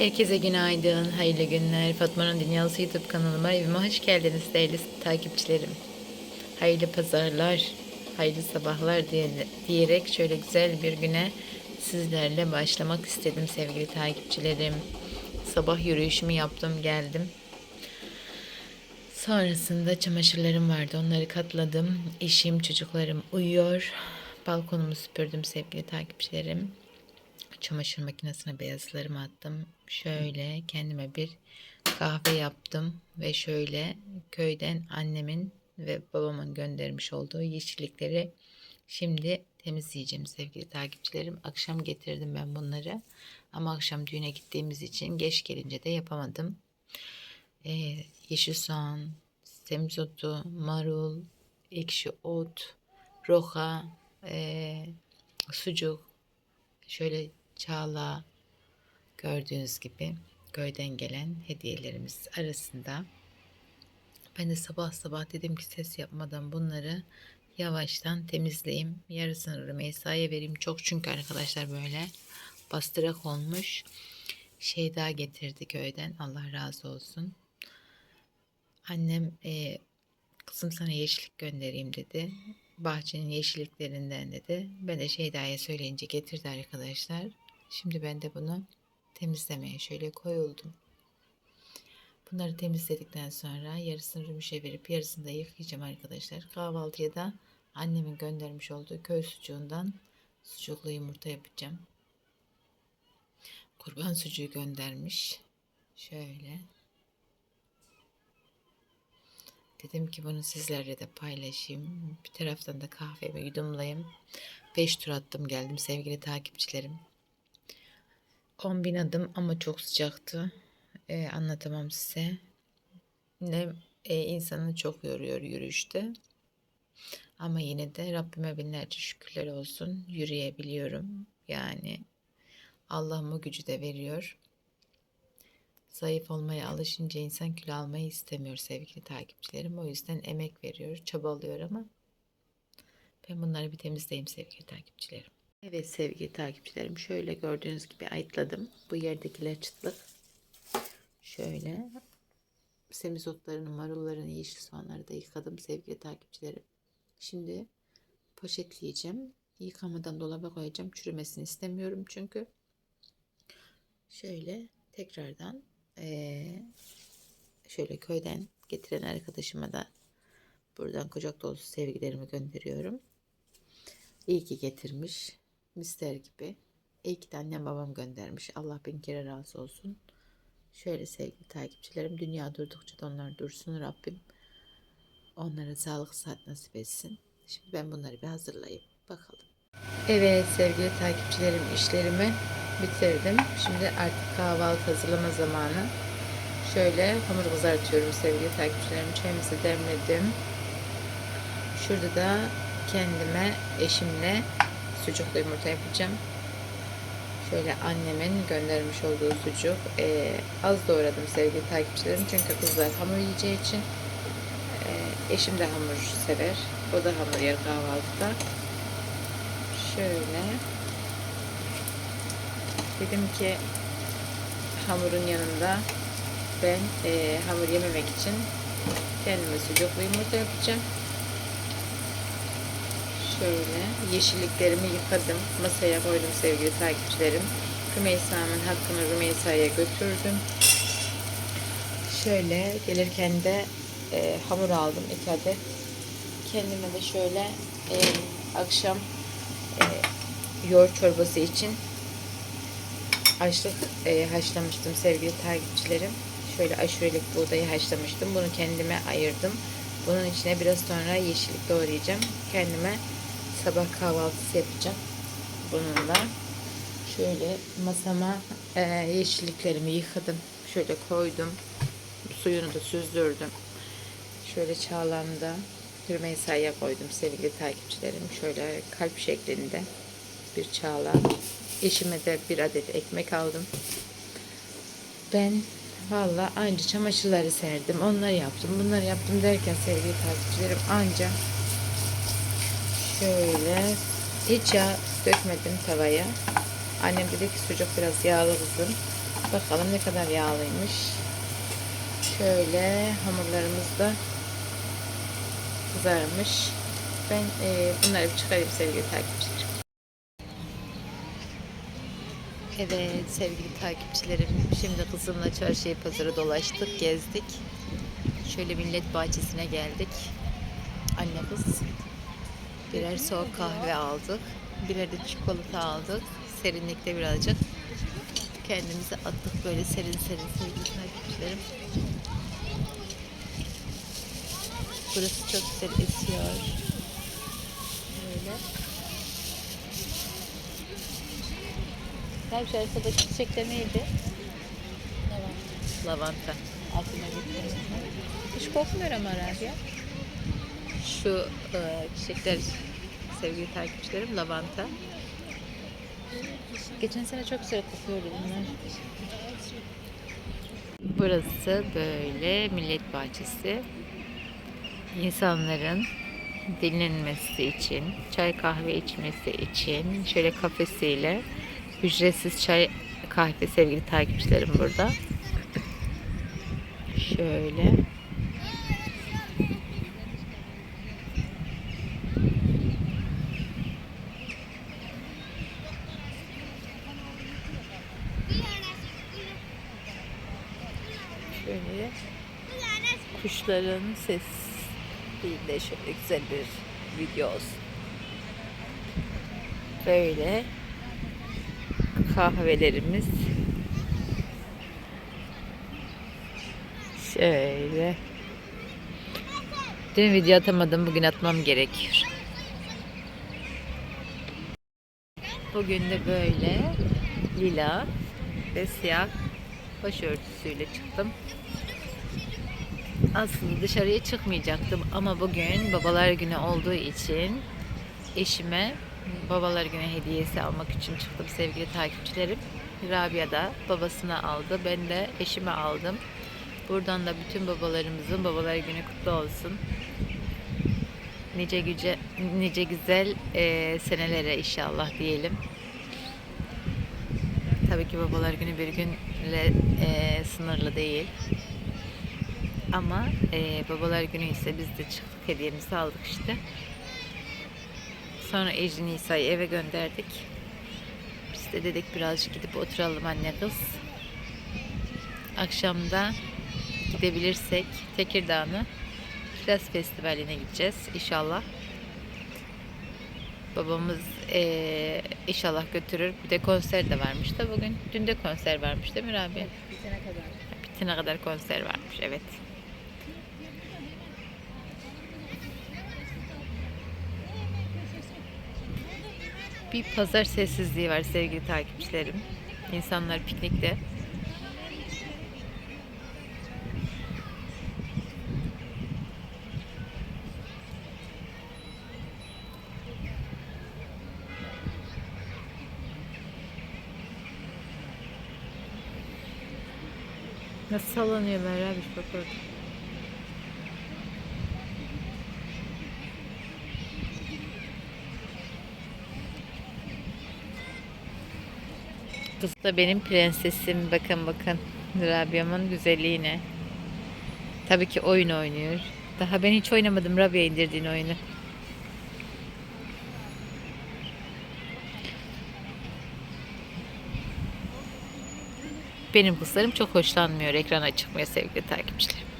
Herkese günaydın, hayırlı günler. Fatma'nın Dünyası YouTube kanalıma, evime hoş geldiniz değerli takipçilerim. Hayırlı pazarlar, hayırlı sabahlar diye- diyerek şöyle güzel bir güne sizlerle başlamak istedim sevgili takipçilerim. Sabah yürüyüşümü yaptım, geldim. Sonrasında çamaşırlarım vardı, onları katladım. Eşim, çocuklarım uyuyor. Balkonumu süpürdüm sevgili takipçilerim. Çamaşır makinesine beyazlarımı attım. Şöyle kendime bir kahve yaptım ve şöyle köyden annemin ve babamın göndermiş olduğu yeşillikleri şimdi temizleyeceğim sevgili takipçilerim. Akşam getirdim ben bunları ama akşam düğüne gittiğimiz için geç gelince de yapamadım. Ee, yeşil soğan, semizotu, marul, ekşi ot, roka, ee, sucuk, şöyle çağla gördüğünüz gibi köyden gelen hediyelerimiz arasında ben de sabah sabah dedim ki ses yapmadan bunları yavaştan temizleyeyim. Yarısını Rümeysa'ya vereyim. Çok çünkü arkadaşlar böyle bastırak olmuş. Şey daha getirdi köyden. Allah razı olsun. Annem e, kızım sana yeşillik göndereyim dedi. Bahçenin yeşilliklerinden dedi. Ben de Şeyda'ya söyleyince getirdi arkadaşlar. Şimdi ben de bunu temizlemeye şöyle koyuldum. Bunları temizledikten sonra yarısını rümüşe verip yarısını da yıkayacağım arkadaşlar. Kahvaltıya da annemin göndermiş olduğu köy sucuğundan sucuklu yumurta yapacağım. Kurban sucuğu göndermiş. Şöyle. Dedim ki bunu sizlerle de paylaşayım. Bir taraftan da kahvemi yudumlayayım. 5 tur attım geldim sevgili takipçilerim. 10 bin adım ama çok sıcaktı. Ee, anlatamam size. Ne e, insanı çok yoruyor yürüyüşte. Ama yine de Rabbime binlerce şükürler olsun. Yürüyebiliyorum. Yani Allah'ım o gücü de veriyor. Zayıf olmaya alışınca insan kilo almayı istemiyor sevgili takipçilerim. O yüzden emek veriyor, çabalıyor ama ben bunları bir temizleyeyim sevgili takipçilerim. Evet sevgili takipçilerim şöyle gördüğünüz gibi ayıtladım. Bu yerdekiler çıtlık. Şöyle semizotlarını, marullarını, yeşil soğanları da yıkadım sevgili takipçilerim. Şimdi poşetleyeceğim. Yıkamadan dolaba koyacağım. Çürümesini istemiyorum çünkü. Şöyle tekrardan eee, şöyle köyden getiren arkadaşıma da buradan kucak dolusu sevgilerimi gönderiyorum. İyi ki getirmiş. Mister gibi. İyi ki de babam göndermiş. Allah bin kere razı olsun. Şöyle sevgili takipçilerim. Dünya durdukça da onlar dursun Rabbim. Onlara sağlık saat nasip etsin. Şimdi ben bunları bir hazırlayayım. Bakalım. Evet sevgili takipçilerim işlerimi bitirdim. Şimdi artık kahvaltı hazırlama zamanı. Şöyle hamur kızartıyorum sevgili takipçilerim. Çayımızı demledim. Şurada da kendime eşimle sucuklu yumurta yapacağım. Şöyle annemin göndermiş olduğu sucuk. Ee, az doğradım sevgili takipçilerim. Çünkü kızlar hamur yiyeceği için. Ee, eşim de hamur sever. O da hamur yer kahvaltıda. Şöyle. Dedim ki hamurun yanında ben e, hamur yememek için kendime sucuklu yumurta yapacağım. Şöyle yeşilliklerimi yıkadım. Masaya koydum sevgili takipçilerim. Rümeysa'nın hakkını Rümeysa'ya götürdüm. Şöyle gelirken de e, hamur aldım iki adet. Kendime de şöyle e, akşam e, yoğurt çorbası için haşlık e, haşlamıştım sevgili takipçilerim. Şöyle aşurelik buğdayı haşlamıştım. Bunu kendime ayırdım. Bunun içine biraz sonra yeşillik doğrayacağım. Kendime sabah kahvaltısı yapacağım. Bununla şöyle masama e, yeşilliklerimi yıkadım. Şöyle koydum. Suyunu da süzdürdüm. Şöyle çağlamda Rümeysa'ya koydum sevgili takipçilerim. Şöyle kalp şeklinde bir çağla. Eşime de bir adet ekmek aldım. Ben valla anca çamaşırları serdim. Onları yaptım. Bunları yaptım derken sevgili takipçilerim anca şöyle hiç yağ dökmedim tavaya. Annem dedi ki sucuk biraz yağlı kızım. Bakalım ne kadar yağlıymış. Şöyle hamurlarımız da kızarmış. Ben e, bunları çıkarayım sevgili takipçilerim. Evet sevgili takipçilerim. Şimdi kızımla çarşıya pazara dolaştık, gezdik. Şöyle millet bahçesine geldik. Anne kız birer soğuk kahve aldık. Birer de çikolata aldık. Serinlikte birazcık kendimizi attık böyle serin serin sevgili takipçilerim. Burası çok güzel esiyor. Böyle. Her arkadaki çiçekler neydi? Lavanta. Lavanta. Aklıma getirdim. Hiç kokmuyor ama Rabia. Şu e, çiçekler sevgili takipçilerim lavanta. Geçen sene çok güzel kokuyordu bunlar. Burası böyle millet bahçesi. İnsanların dinlenmesi için, çay kahve içmesi için şöyle kafesiyle ücretsiz çay kahve sevgili takipçilerim burada. Şöyle. Kuşların ses değil de şöyle güzel bir video olsun. Böyle kahvelerimiz şöyle Dün video atamadım. Bugün atmam gerekiyor. Bugün de böyle lila ve siyah başörtüsüyle çıktım. Aslında dışarıya çıkmayacaktım ama bugün babalar günü olduğu için eşime babalar günü hediyesi almak için çıktım sevgili takipçilerim. Rabia da babasına aldı. Ben de eşime aldım. Buradan da bütün babalarımızın babalar günü kutlu olsun. Nice güce, nice güzel e, senelere inşallah diyelim. Tabii ki babalar günü bir günle e, sınırlı değil. Ama e, babalar günü ise biz de çıktık hediyemizi aldık işte. Sonra Ecrin Nisa'yı eve gönderdik. Biz de dedik birazcık gidip oturalım anne kız. Akşamda gidebilirsek Tekirdağ'ını Kiraz Festivali'ne gideceğiz inşallah. Babamız eee, inşallah götürür. Bir de konser de varmış da bugün. Dün de konser varmış değil mi Rabia? Bitene kadar. Bitene kadar konser varmış evet. Bir pazar sessizliği var sevgili takipçilerim. İnsanlar piknikte. Nasıl sallanıyorlar abi bak Kız da benim prensesim. Bakın bakın. Rabia'mın güzelliğine. Tabii ki oyun oynuyor. Daha ben hiç oynamadım Rabia indirdiğin oyunu. Benim kızlarım çok hoşlanmıyor ekrana çıkmaya sevgili takipçilerim.